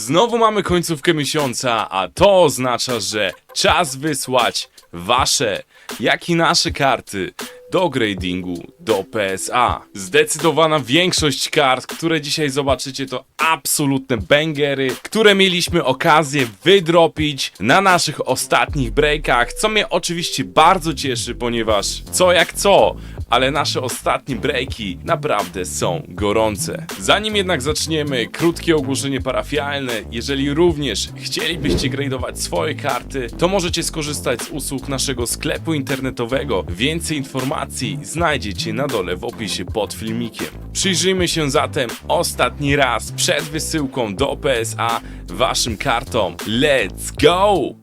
Znowu mamy końcówkę miesiąca, a to oznacza, że czas wysłać wasze, jak i nasze karty do gradingu do PSA. Zdecydowana większość kart, które dzisiaj zobaczycie, to absolutne bangery, które mieliśmy okazję wydropić na naszych ostatnich breakach, co mnie oczywiście bardzo cieszy, ponieważ co jak co, ale nasze ostatnie breaki naprawdę są gorące. Zanim jednak zaczniemy, krótkie ogłoszenie parafialne. Jeżeli również chcielibyście gradować swoje karty, to możecie skorzystać z usług naszego sklepu internetowego. Więcej informacji znajdziecie na dole w opisie pod filmikiem. Przyjrzyjmy się zatem ostatni raz przed wysyłką do PSA waszym kartom. Let's go!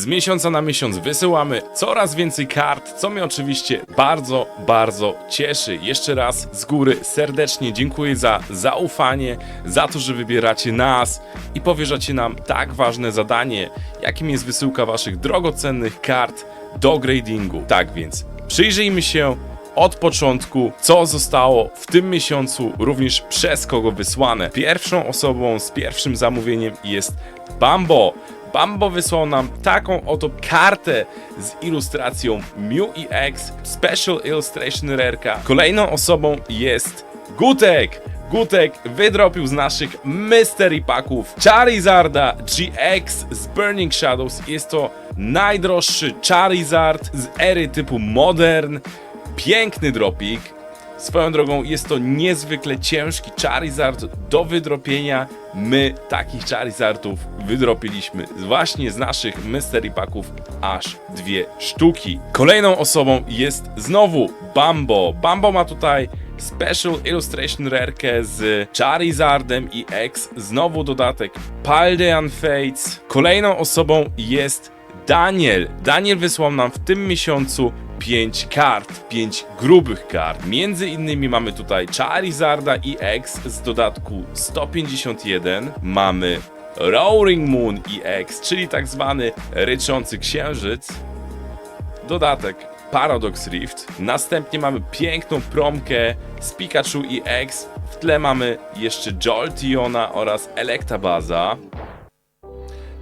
Z miesiąca na miesiąc wysyłamy coraz więcej kart, co mnie oczywiście bardzo, bardzo cieszy. Jeszcze raz z góry serdecznie dziękuję za zaufanie, za to, że wybieracie nas i powierzacie nam tak ważne zadanie, jakim jest wysyłka waszych drogocennych kart do gradingu. Tak więc przyjrzyjmy się od początku, co zostało w tym miesiącu również przez kogo wysłane. Pierwszą osobą z pierwszym zamówieniem jest Bambo. Bambo wysłał nam taką oto kartę z ilustracją Mew EX Special Illustration Rareka. Kolejną osobą jest Gutek. Gutek wydropił z naszych mystery packów Charizarda GX z Burning Shadows. Jest to najdroższy Charizard z ery typu Modern. Piękny dropik. Swoją drogą jest to niezwykle ciężki Charizard do wydropienia. My takich Charizardów wydropiliśmy właśnie z naszych Mystery Packów aż dwie sztuki. Kolejną osobą jest znowu Bambo. Bambo ma tutaj Special Illustration Rarkę z Charizardem i X. Znowu dodatek Paldean Fates. Kolejną osobą jest Daniel. Daniel wysłał nam w tym miesiącu 5 kart, 5 grubych kart. Między innymi mamy tutaj Charizarda i X z dodatku 151. Mamy Roaring Moon EX, czyli tak zwany ryczący księżyc. Dodatek Paradox Rift. Następnie mamy piękną promkę z Pikachu EX. W tle mamy jeszcze Joltiona oraz Electabaza.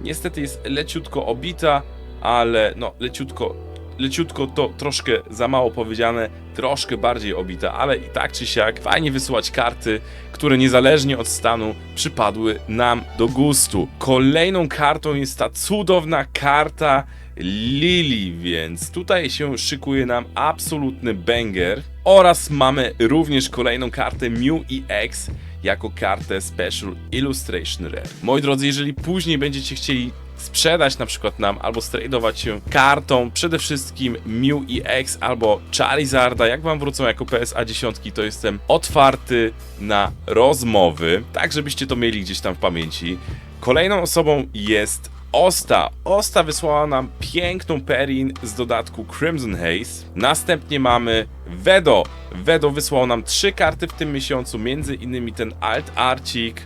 Niestety jest leciutko obita, ale no leciutko, leciutko to troszkę za mało powiedziane, troszkę bardziej obita, ale i tak czy siak fajnie wysyłać karty, które niezależnie od stanu przypadły nam do gustu. Kolejną kartą jest ta cudowna karta Lili, więc tutaj się szykuje nam absolutny banger. Oraz mamy również kolejną kartę Mew EX jako kartę Special Illustration Rare. Moi drodzy, jeżeli później będziecie chcieli sprzedać na przykład nam albo stradować się kartą, przede wszystkim Mew EX albo Charizarda, jak wam wrócą jako PSA 10, to jestem otwarty na rozmowy, tak żebyście to mieli gdzieś tam w pamięci. Kolejną osobą jest Osta. Osta wysłała nam piękną Perin z dodatku Crimson Haze. Następnie mamy Vedo. Vedo wysłał nam trzy karty w tym miesiącu, między innymi ten Alt Arcik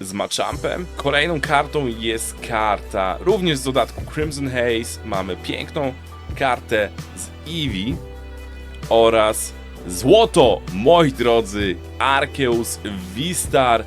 z Machampem. Kolejną kartą jest karta również z dodatku Crimson Haze. Mamy piękną kartę z Eevee oraz złoto, moi drodzy, Arceus Vistar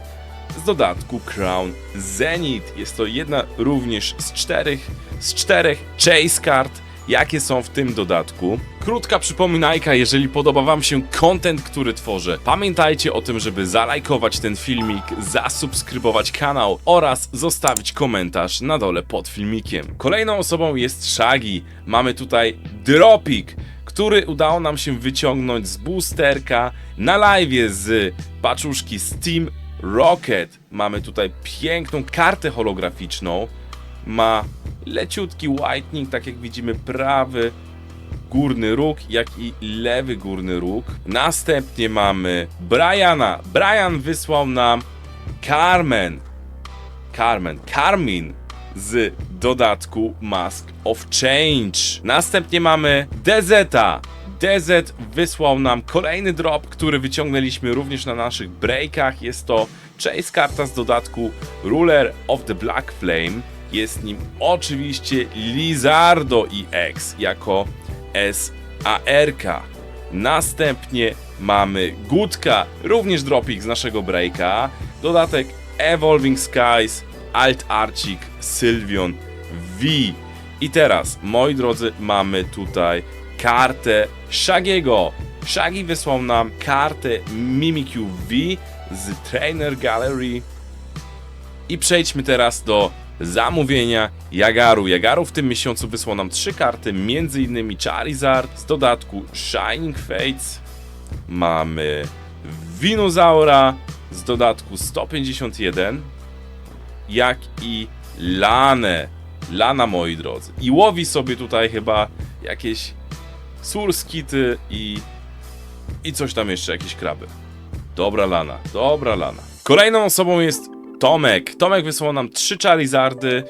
z dodatku Crown Zenith. Jest to jedna również z czterech, z czterech chase kart, jakie są w tym dodatku. Krótka przypominajka, jeżeli podoba wam się content, który tworzę, pamiętajcie o tym, żeby zalajkować ten filmik, zasubskrybować kanał oraz zostawić komentarz na dole pod filmikiem. Kolejną osobą jest Shaggy. Mamy tutaj Dropik, który udało nam się wyciągnąć z boosterka na live z paczuszki Steam Rocket. Mamy tutaj piękną kartę holograficzną. Ma leciutki whitening, tak jak widzimy, prawy górny róg, jak i lewy górny róg. Następnie mamy Briana. Brian wysłał nam Carmen. Carmen. Carmin z dodatku Mask of Change. Następnie mamy Dezeta. DZ wysłał nam kolejny drop, który wyciągnęliśmy również na naszych breakach. Jest to chase karta z dodatku Ruler of the Black Flame. Jest nim oczywiście Lizardo EX jako SARK. Następnie mamy Gutka, również dropik z naszego breaka. Dodatek Evolving Skies, Alt Arcik, Sylvion, V. I teraz, moi drodzy, mamy tutaj kartę Shagiego. Shaggy wysłał nam kartę Mimikyu V z Trainer Gallery. I przejdźmy teraz do zamówienia Jagaru. Jagaru w tym miesiącu wysłał nam trzy karty, m.in. Charizard z dodatku Shining Fates. Mamy Winozaura z dodatku 151, jak i Lanę. Lana, moi drodzy. I łowi sobie tutaj chyba jakieś surskity i, i coś tam jeszcze, jakieś kraby. Dobra lana, dobra lana. Kolejną osobą jest Tomek. Tomek wysłał nam trzy Charizardy.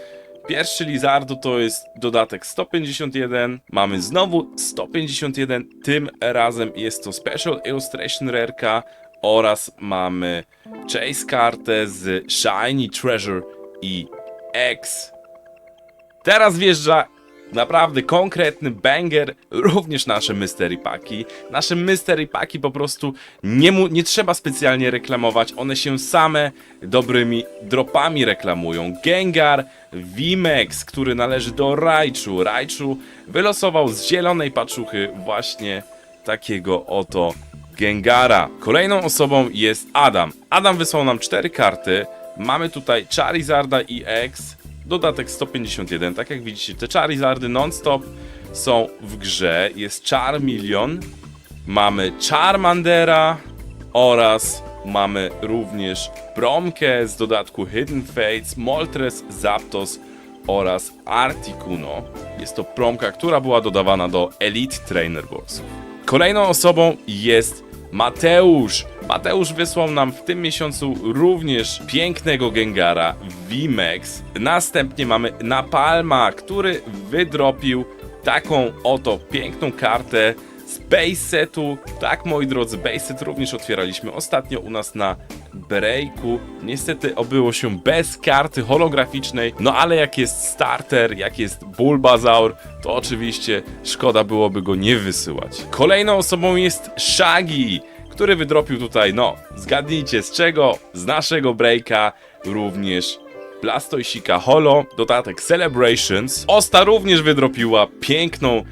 Pierwszy Lizardo to jest dodatek 151. Mamy znowu 151. Tym razem jest to Special Illustration Rareka oraz mamy Chase kartę z Shiny Treasure i X. Teraz wjeżdża naprawdę konkretny banger, również nasze mystery paki. Nasze mystery paki po prostu nie, mu, nie trzeba specjalnie reklamować, one się same dobrymi dropami reklamują. Gengar Vimex, który należy do Raichu. Raichu wylosował z zielonej paczuchy właśnie takiego oto Gengara. Kolejną osobą jest Adam. Adam wysłał nam cztery karty. Mamy tutaj Charizarda i X, dodatek 151. Tak jak widzicie, te Charizardy non-stop są w grze. Jest Charmeleon, mamy Charmandera oraz mamy również Bromkę z dodatku Hidden Fates, Moltres, Zapdos oraz Articuno. Jest to promka, która była dodawana do Elite Trainer Boxów. Kolejną osobą jest Mateusz. Mateusz wysłał nam w tym miesiącu również pięknego Gengara VMAX. Następnie mamy Napalma, który wydropił taką oto piękną kartę z base setu. Tak, moi drodzy, base set również otwieraliśmy ostatnio u nas na breaku. Niestety obyło się bez karty holograficznej, no ale jak jest starter, jak jest Bulbasaur, to oczywiście szkoda byłoby go nie wysyłać. Kolejną osobą jest Shaggy, który wydropił tutaj, no, zgadnijcie z czego? Z naszego breaka również Blastoisika Holo, dodatek Celebrations. Osta również wydropiła piękną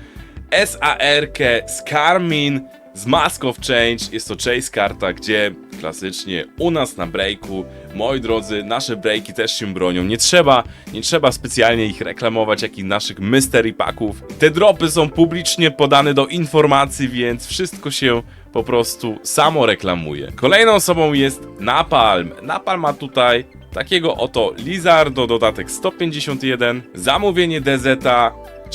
SAR-kę z Carmin z Mask of Change. Jest to Chase karta, gdzie klasycznie u nas na breaku, moi drodzy, nasze breaki też się bronią. Nie trzeba, nie trzeba specjalnie ich reklamować, jak i naszych mystery packów. Te dropy są publicznie podane do informacji, więc wszystko się po prostu samo reklamuje. Kolejną osobą jest Napalm. Napalm ma tutaj takiego oto Lizardo, dodatek 151, zamówienie DZ,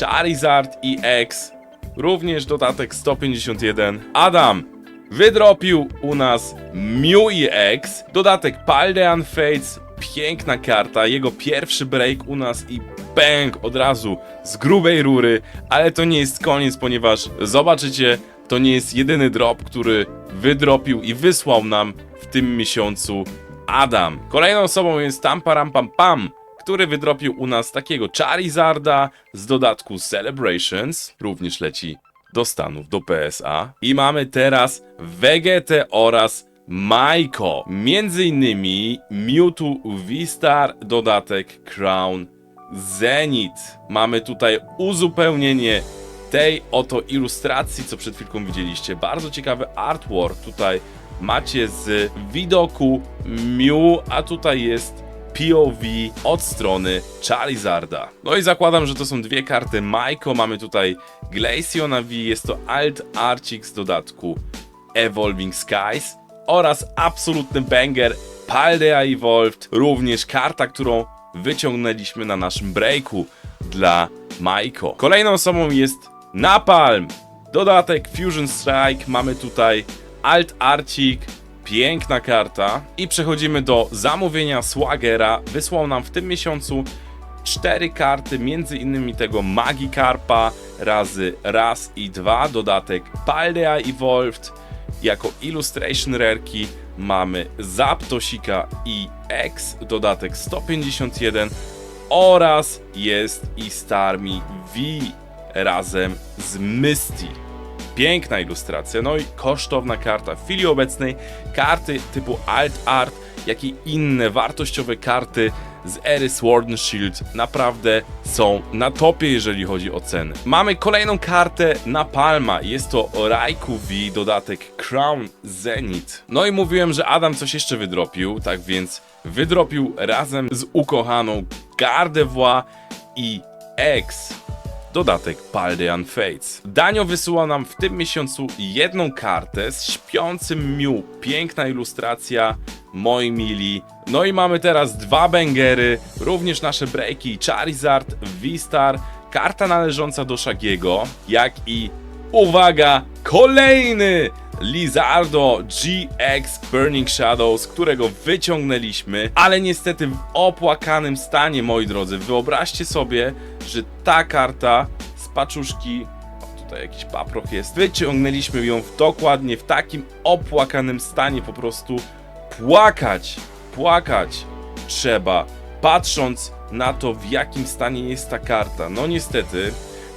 Charizard i X, również dodatek 151. Adam wydropił u nas Mew X, dodatek Paldean Fates, piękna karta, jego pierwszy break u nas i bang od razu z grubej rury, ale to nie jest koniec, ponieważ zobaczycie, to nie jest jedyny drop, który wydropił i wysłał nam w tym miesiącu Adam. Kolejną osobą jest Tamparam Pam Pam, który wydropił u nas takiego Charizarda z dodatku Celebrations, również leci do Stanów, do PSA. I mamy teraz Vegetę oraz Maiko. Między innymi Mewtwo V-Star, dodatek Crown Zenith. Mamy tutaj uzupełnienie tej oto ilustracji, co przed chwilką widzieliście. Bardzo ciekawy artwork tutaj macie z widoku Mew, a tutaj jest POV od strony Charizarda. No i zakładam, że to są dwie karty Maiko. Mamy tutaj Glaceona V, jest to Alt Arcix z dodatku Evolving Skies oraz absolutny banger Paldea Evolved, również karta, którą wyciągnęliśmy na naszym breaku dla Maiko. Kolejną osobą jest Napalm, dodatek Fusion Strike, mamy tutaj Alt Arcik, piękna karta i przechodzimy do zamówienia Swagera. Wysłał nam w tym miesiącu cztery karty, między innymi tego Magikarpa razy raz i dwa, dodatek Paldea Evolved, jako Illustration Rareki mamy Zapdosika i X, dodatek 151 oraz jest i Starmie V razem z Misty. Piękna ilustracja, no i kosztowna karta. W chwili obecnej karty typu Alt Art, jak i inne wartościowe karty z ery Sword and Shield naprawdę są na topie, jeżeli chodzi o ceny. Mamy kolejną kartę na Palma. Jest to Raikou V, dodatek Crown Zenith. No i mówiłem, że Adam coś jeszcze wydropił, tak więc wydropił razem z ukochaną Gardevoir i X dodatek Paldean Fates. Danio wysyła nam w tym miesiącu jedną kartę z śpiącym Mew. Piękna ilustracja, moi mili. No i mamy teraz dwa bangery, również nasze breaki Charizard, V-Star, karta należąca do Shagiego, jak i uwaga, kolejny Lizardo GX Burning Shadows, którego wyciągnęliśmy, ale niestety w opłakanym stanie, moi drodzy. Wyobraźcie sobie, że ta karta z paczuszki, tutaj jakiś paproch jest, wyciągnęliśmy ją w, dokładnie w takim opłakanym stanie, po prostu płakać, płakać trzeba, patrząc na to, w jakim stanie jest ta karta. No niestety,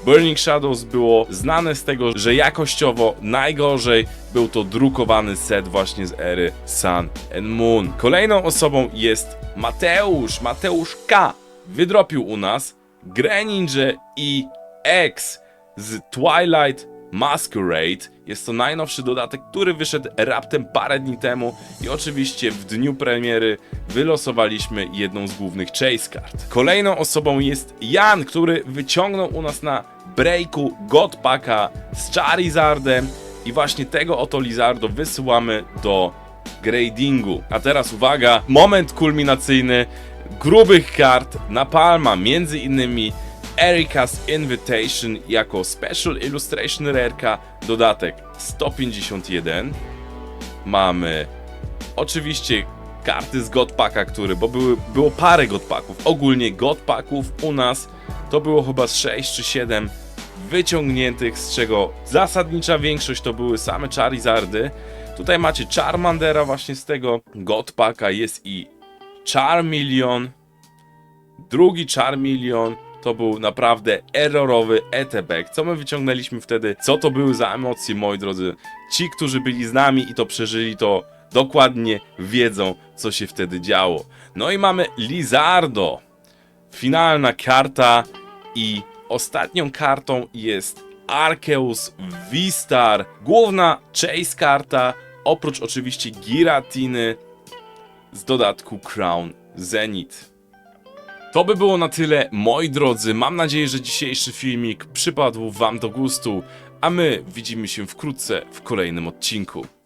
Burning Shadows było znane z tego, że jakościowo najgorzej był to drukowany set właśnie z ery Sun and Moon. Kolejną osobą jest Mateusz, Mateusz K. Wydropił u nas Greninja i X z Twilight Masquerade. Jest to najnowszy dodatek, który wyszedł raptem parę dni temu i oczywiście w dniu premiery wylosowaliśmy jedną z głównych chase card. Kolejną osobą jest Jan, który wyciągnął u nas na breaku Godpaka z Charizardem i właśnie tego oto Lizardo wysyłamy do gradingu. A teraz uwaga, moment kulminacyjny grubych kart na Palma, między innymi Erika's Invitation jako Special Illustration Rareka, dodatek 151. Mamy oczywiście karty z Godpaka, który, bo były, było parę Godpaków. Ogólnie Godpaków u nas to było chyba z 6 czy 7 wyciągniętych, z czego zasadnicza większość to były same Charizardy. Tutaj macie Charmandera właśnie z tego Godpaka, jest i Charmeleon, drugi Charmeleon to był naprawdę errorowy ETB. Co my wyciągnęliśmy wtedy? Co to były za emocje, moi drodzy? Ci, którzy byli z nami i to przeżyli, to dokładnie wiedzą, co się wtedy działo. No i mamy Lizardo. Finalna karta i ostatnią kartą jest Arceus V-Star. Główna chase karta, oprócz oczywiście Giratiny z dodatku Crown Zenith. To by było na tyle, moi drodzy. Mam nadzieję, że dzisiejszy filmik przypadł Wam do gustu, a my widzimy się wkrótce w kolejnym odcinku.